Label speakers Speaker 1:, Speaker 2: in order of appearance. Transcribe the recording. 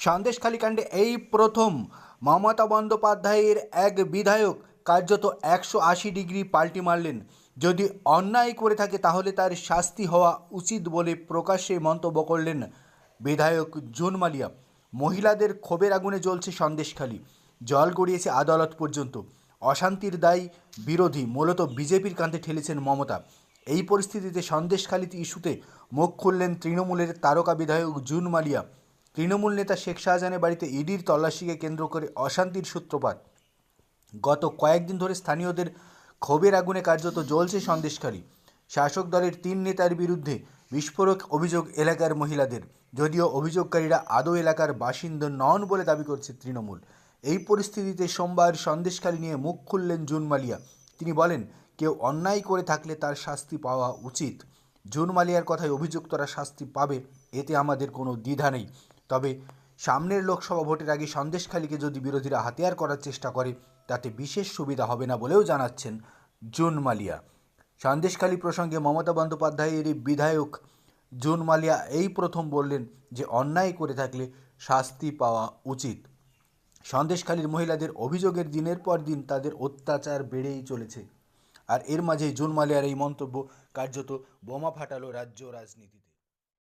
Speaker 1: সন্দেশখালী কাণ্ডে এই প্রথম মমতা বন্দ্যোপাধ্যায়ের এক বিধায়ক কার্যত একশো আশি ডিগ্রি পাল্টি মারলেন। যদি অন্যায় করে থাকে তাহলে তার শাস্তি হওয়া উচিত বলে প্রকাশ্যে মন্তব্য করলেন বিধায়ক জুন মালিয়া মহিলাদের ক্ষোভের আগুনে জ্বলছে সন্দেশখালী। জল গড়িয়েছে আদালত পর্যন্ত। অশান্তির দায় বিরোধী, মূলত বিজেপির কাঁধে ঠেলেছেন মমতা। এই পরিস্থিতিতে সন্দেশখালীতে ইস্যুতে মুখ খুললেন তৃণমূলের তারকা বিধায়ক জুন মালিয়া তৃণমূল নেতা শেখ শাহজাহানের বাড়িতে ইডির তল্লাশিকে কেন্দ্র করে অশান্তির সূত্রপাত। গত কয়েকদিন ধরে স্থানীয়দের ক্ষোভের আগুনে কার্যত জ্বলছে সন্দেশকারী শাসক দলের তিন নেতার বিরুদ্ধে বিস্ফোরক অভিযোগ এলাকার মহিলাদের। যদিও অভিযোগকারীরা আদৌ এলাকার বাসিন্দা নন বলে দাবি করছে তৃণমূল। এই পরিস্থিতিতে সোমবার সন্দেশখালী নিয়ে মুখ খুললেন জুন মালিয়া তিনি বলেন, কেউ অন্যায় করে থাকলে তার শাস্তি পাওয়া উচিত। জুন মালিয়ার কথায় অভিযুক্তরা শাস্তি পাবে, এতে আমাদের কোনো দ্বিধা নেই। তবে সামনের লোকসভা ভোটের আগে সন্দেশখালীকে যদি বিরোধীরা হাতিয়ার করার চেষ্টা করে, তাতে বিশেষ সুবিধা হবে না বলেও জানাচ্ছেন জুন মালিয়া সন্দেশখালী প্রসঙ্গে মমতা বন্দ্যোপাধ্যায়ের বিধায়ক জুন মালিয়া এই প্রথম বললেন যে, অন্যায় করে থাকলে শাস্তি পাওয়া উচিত। সন্দেশখালীর মহিলাদের অভিযোগের দিনের পর দিন তাদের অত্যাচার বেড়েই চলেছে। আর এর মাঝেই জুন মালিয়ার এই মন্তব্য কার্যত বোমা ফাটালো রাজ্য রাজনীতিতে।